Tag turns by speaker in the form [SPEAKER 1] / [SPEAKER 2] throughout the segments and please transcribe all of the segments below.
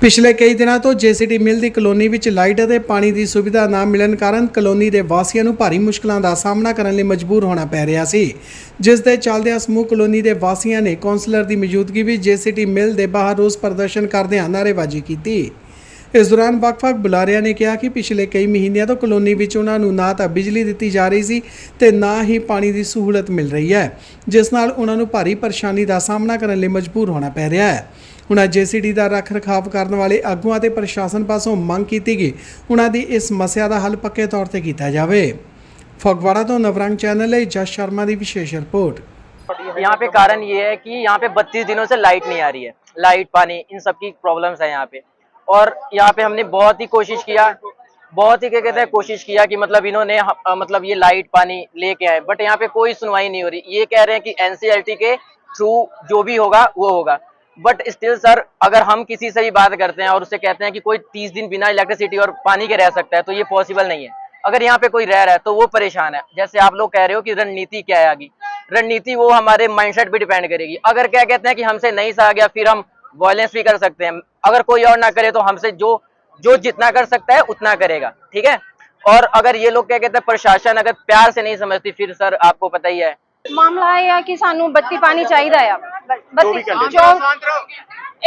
[SPEAKER 1] ਪਿਛਲੇ ਕਈ ਦਿਨਾਂ ਤੋਂ ਜੇਸੀਟੀ ਮਿਲ ਦੀ ਕਲੋਨੀ ਵਿੱਚ ਲਾਈਟ ਅਤੇ ਪਾਣੀ ਦੀ ਸੁਵਿਧਾ ਨਾ ਮਿਲਣ ਕਾਰਨ ਕਲੋਨੀ ਦੇ ਵਾਸੀਆਂ ਨੂੰ ਭਾਰੀ ਮੁਸ਼ਕਲਾਂ ਦਾ ਸਾਹਮਣਾ ਕਰਨ ਲਈ ਮਜਬੂਰ ਹੋਣਾ ਪੈ ਰਿਹਾ ਸੀ। ਜਿਸ ਦੇ ਚੱਲਦਿਆਂ ਸਮੂਹ ਕਲੋਨੀ ਦੇ ਵਾਸੀਆਂ ਨੇ ਕੌਂਸਲਰ ਦੀ ਮੌਜੂਦਗੀ ਵਿੱਚ ਜੇਸੀਟੀ ਮਿਲ ਦੇ ਬਾਹਰ ਰੋਸ ਪ੍ਰਦਰਸ਼ਨ ਕਰਦਿਆਂ ਨਾਅਰੇਬਾਜ਼ੀ ਕੀਤੀ। ਇਸ ਦੌਰਾਨ ਵੱਖ-ਵੱਖ ਬੁਲਾਰਿਆਂ ਨੇ ਕਿਹਾ ਕਿ ਪਿਛਲੇ ਕਈ ਮਹੀਨਿਆਂ ਤੋਂ ਕਲੋਨੀ ਵਿੱਚ ਉਹਨਾਂ ਨੂੰ ਨਾ ਤਾਂ ਬਿਜਲੀ ਦਿੱਤੀ ਜਾ ਰਹੀ ਸੀ ਤੇ ਨਾ ਹੀ ਪਾਣੀ ਦੀ ਸਹੂਲਤ ਮਿਲ ਰਹੀ ਹੈ, ਜਿਸ ਨਾਲ ਉਹਨਾਂ ਨੂੰ ਭਾਰੀ ਪਰੇਸ਼ਾਨੀ ਦਾ ਸਾਹਮਣਾ ਕਰਨ ਲਈ ਮਜਬੂਰ ਹੋਣਾ ਪੈ ਰਿਹਾ ਹੈ। ਉਹਨਾਂ ਜੀਸੀਡੀ ਦਾ ਰੱਖ ਰਖਾਵ ਕਰਨ ਵਾਲੇ ਆਗੂਆਂ ਤੇ ਪ੍ਰਸ਼ਾਸਨ ਪਾਸੋਂ ਮੰਗ ਕੀਤੀ ਗਈ ਉਹਨਾਂ ਦੀ ਇਸ ਸਮੱਸਿਆ ਦਾ ਹੱਲ ਪੱਕੇ ਤੌਰ ਤੇ ਕੀਤਾ ਜਾਵੇ ਫਗवाड़ा ਤੋਂ ਨਵਰੰਗ ਚੈਨਲ ਲਈ ਜਸ ਸ਼ਰਮਾ ਦੀ ਵਿਸ਼ੇਸ਼ ਰਿਪੋਰਟ
[SPEAKER 2] यहाँ पे कारण ये है कि यहाँ पे 32 दिनों से लाइट नहीं आ रही है लाइट पानी इन सब की प्रॉब्लम्स है यहाँ पे और यहाँ पे हमने बहुत ही कोशिश किया बहुत ही क्या कहते हैं कोशिश किया कि मतलब इन्होंने मतलब ये लाइट पानी लेके आए बट यहाँ पे कोई सुनवाई नहीं हो रही ये कह रहे हैं कि एनसीएलटी के थ्रू जो भी होगा वो होगा बट स्टिल सर अगर हम किसी से भी बात करते हैं और उससे कहते हैं कि कोई तीस दिन बिना इलेक्ट्रिसिटी और पानी के रह सकता है तो ये पॉसिबल नहीं है। अगर यहाँ पे कोई रह रहा है तो वो परेशान है। जैसे आप लोग कह रहे हो कि रणनीति क्या है रणनीति वो हमारे माइंडसेट पे डिपेंड करेगी। अगर क्या कहते हैं कि हमसे नहीं सहा गया, फिर हम वॉयलेंस भी कर सकते हैं। अगर कोई और ना करे तो हमसे जो जो जितना कर सकता है, उतना करेगा। ठीक है? और अगर ये लोग क्या कहते हैं, प्रशासन अगर प्यार से नहीं समझती, फिर सर, आपको पता ही है।
[SPEAKER 3] मामला है कि सानू बत्ती पानी चाहिए आप ਚਾਹੀਦਾ ਆ ਬ- ਬੱਤੀ ਜੋ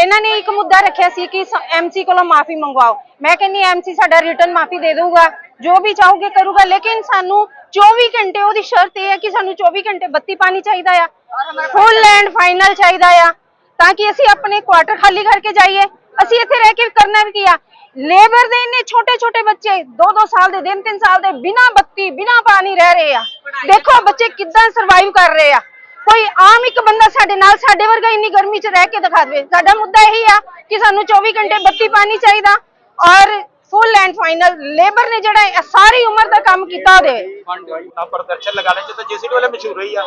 [SPEAKER 3] ਇਹਨਾਂ ਨੇ ਇੱਕ ਮੁੱਦਾ ਰੱਖਿਆ ਸੀ ਕਿ ਐਮਸੀ ਕੋਲੋਂ ਮਾਫੀ ਮੰਗਵਾਓ। ਮੈਂ ਕਹਿੰਨੀ ਐਮਸੀ ਸਾਡਾ ਰਿਟਰਨ ਮਾਫੀ ਦੇ ਦੇਊਗਾ। ਜੋ ਵੀ ਚਾਹੋਗੇ ਕਰੂਗਾ ਲੇਕਿਨ ਸਾਨੂੰ 24 ਘੰਟੇ ਉਹਦੀ ਸ਼ਰਤ ਇਹ ਹੈ ਕਿ ਸਾਨੂੰ 24 ਘੰਟੇ ਬੱਤੀ ਪਾਣੀ ਚਾਹੀਦਾ ਆ। ਫੁੱਲ ਐਂਡ ਫਾਈਨਲ ਚਾਹੀਦਾ ਆ। ਤਾਂ ਕਿ ਅਸੀਂ ਆਪਣੇ ਕੁਆਟਰ ਖਾਲੀ ਕਰਕੇ ਜਾਈਏ। ਅਸੀਂ ਇੱਥੇ ਰਹਿ ਕੇ ਕਰਨਾ ਵੀ ਕੀ ਆ? ਲੇਬਰ ਦੇ ਇੰਨੇ ਛੋਟੇ ਛੋਟੇ ਬੱਚੇ 2-2 ਸਾਲ ਦੇ 3-3 ਸਾਲ ਦੇ ਬਿਨਾਂ ਬੱਤੀ ਬਿਨਾਂ ਪਾਣੀ ਰਹਿ ਰਹੇ ਆ। ਦੇਖੋ ਬੱਚੇ ਕਿੱਦਾਂ ਸਰਵਾਈਵ ਕਰ ਰਹੇ ਆ। ਕੋਈ ਆਮ ਇੱਕ ਬੰਦਾ ਸਾਡੇ ਨਾਲ ਸਾਡੇ ਵਰਗਾ ਇੰਨੀ ਗਰਮੀ 'ਚ ਰਹਿ ਕੇ ਦਿਖਾ ਦੇਵੇ। ਸਾਡਾ ਮੁੱਦਾ ਇਹੀ ਆ ਕਿ ਸਾਨੂੰ 24 ਘੰਟੇ ਬੱਤੀ ਪਾਣੀ ਚਾਹੀਦਾ ਔਰ ਫੁੱਲ ਐਂਡ ਫਾਈਨਲ ਲੇਬਰ ਨੇ ਜਿਹੜਾ ਸਾਰੀ ਉਮਰ ਦਾ ਕੰਮ ਕੀਤਾ ਉਹਦੇ।
[SPEAKER 4] ਆ ਪ੍ਰਦਰਸ਼ਨ ਲਗਾਣੇ ਚ ਤਾਂ ਜੇਸੀਡੀ ਵਾਲੇ ਮਸ਼ਹੂਰ ਹੀ ਆ।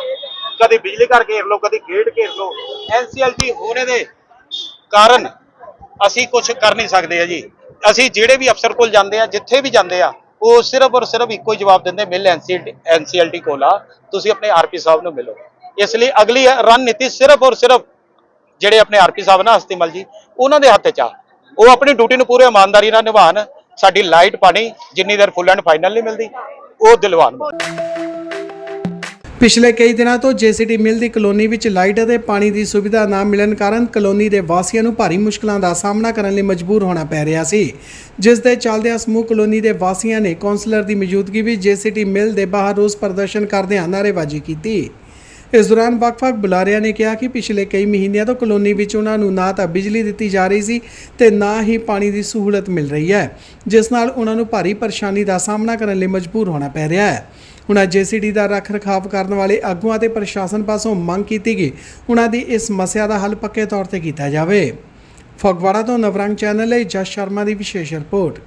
[SPEAKER 4] ਕਦੀ ਬਿਜਲੀ ਘਰ ਘੇਰ ਲਓ, ਕਦੀ ਗੇਟ ਘੇਰ ਲਓ। ਐਨਸੀਐਲਟੀ ਹੋਣੇ ਦੇ ਕਾਰਨ ਅਸੀਂ ਕੁਝ ਕਰ ਨਹੀਂ ਸਕਦੇ ਆ ਜੀ। ਅਸੀਂ ਜਿਹੜੇ ਵੀ ਅਫਸਰ ਕੋਲ ਜਾਂਦੇ ਆ, ਜਿੱਥੇ ਵੀ ਜਾਂਦੇ ਆ, ਉਹ ਸਿਰਫ ਔਰ ਸਿਰਫ ਇੱਕੋ ਹੀ ਜਵਾਬ ਦਿੰਦੇ, ਮਿਲ ਐਨਸੀਐਲਟੀ ਕੋਲ ਆ। ਤੁਸੀਂ ਆਪਣੇ ਆਰਪੀ ਸਾਹਿਬ ਨੂੰ ਮਿਲੋ। ਇਸ ਲਈ ਅਗਲੀ ਰਣਨੀਤੀ ਸਿਰਫ ਔਰ ਸਿਰਫ ਜਿਹੜੇ ਆਪਣੇ ਆਰਪੀ ਸਾਹਿਬ ਨਾ ਹਸਤੀਮਲ ਜੀ, ਉਹਨਾਂ ਦੇ ਹੱਥ 'ਚ ਆ। ਉਹ ਆਪਣੀ ਡਿਊਟੀ ਨੂੰ ਪੂਰੇ ਇਮਾਨਦਾਰੀ ਨਾਲ ਨਿਭਾਉਣ, ਸਾਡੀ ਲਾਈਟ ਪਾਣੀ ਜਿੰਨੀ ਦੇਰ ਫੁੱਲ ਐਂਡ ਫਾਈਨਲ ਨਹੀਂ ਮਿਲਦੀ, ਉਹ ਦਿਲਵਾਨ
[SPEAKER 1] ਪਿਛਲੇ ਕਈ ਦਿਨਾਂ ਤੋਂ ਜੇਸੀਟੀ ਮਿਲ ਦੀ ਕਲੋਨੀ ਵਿੱਚ ਲਾਈਟ ਅਤੇ ਪਾਣੀ ਦੀ ਸੁਵਿਧਾ ਨਾ ਮਿਲਣ ਕਾਰਨ ਕਲੋਨੀ ਦੇ ਵਾਸੀਆਂ ਨੂੰ ਭਾਰੀ ਮੁਸ਼ਕਲਾਂ ਦਾ ਸਾਹਮਣਾ ਕਰਨ ਲਈ ਮਜਬੂਰ ਹੋਣਾ ਪੈ ਰਿਹਾ ਸੀ। ਜਿਸ ਦੇ ਚੱਲਦਿਆਂ ਸਮੂਹ ਕਲੋਨੀ ਦੇ ਵਾਸੀਆਂ ਨੇ ਕੌਂਸਲਰ ਦੀ ਮੌਜੂਦਗੀ ਵਿੱਚ ਜੇਸੀਟੀ ਮਿਲ ਦੇ ਬਾਹਰ ਰੋਸ ਪ੍ਰਦਰਸ਼ਨ ਕਰਦਿਆਂ ਨਾਅਰੇਬਾਜ਼ੀ ਕੀਤੀ। ਇਸ ਦੌਰਾਨ ਵੱਖ-ਵੱਖ ਬੁਲਾਰਿਆਂ ਨੇ ਕਿਹਾ ਕਿ ਪਿਛਲੇ ਕਈ ਮਹੀਨਿਆਂ ਤੋਂ ਕਲੋਨੀ ਵਿੱਚ ਉਹਨਾਂ ਨੂੰ ਨਾ ਤਾਂ ਬਿਜਲੀ ਦਿੱਤੀ ਜਾ ਰਹੀ ਸੀ ਤੇ ਨਾ ਹੀ ਪਾਣੀ ਦੀ ਸਹੂਲਤ ਮਿਲ ਰਹੀ ਹੈ, ਜਿਸ ਨਾਲ ਉਹਨਾਂ ਨੂੰ ਭਾਰੀ ਪਰੇਸ਼ਾਨੀ ਦਾ ਸਾਹਮਣਾ ਕਰਨ ਲਈ ਮਜਬੂਰ ਹੋਣਾ ਪੈ ਰਿਹਾ ਹੈ। ਉਹਨਾਂ ਜੇਸੀਡੀ ਦਾ ਰੱਖ ਰਖਾਵ ਕਰਨ ਵਾਲੇ ਆਗੂਆਂ ਤੇ ਪ੍ਰਸ਼ਾਸਨ ਪਾਸੋਂ ਮੰਗ ਕੀਤੀ ਗਈ ਉਹਨਾਂ ਦੀ ਇਸ ਸਮੱਸਿਆ ਦਾ ਹੱਲ ਪੱਕੇ ਤੌਰ ਤੇ ਕੀਤਾ ਜਾਵੇ। ਫਗਵਾੜਾ ਤੋਂ ਨਵਰੰਗ ਚੈਨਲ ਲਈ ਜਸ ਸ਼ਰਮਾ ਦੀ ਵਿਸ਼ੇਸ਼ ਰਿਪੋਰਟ।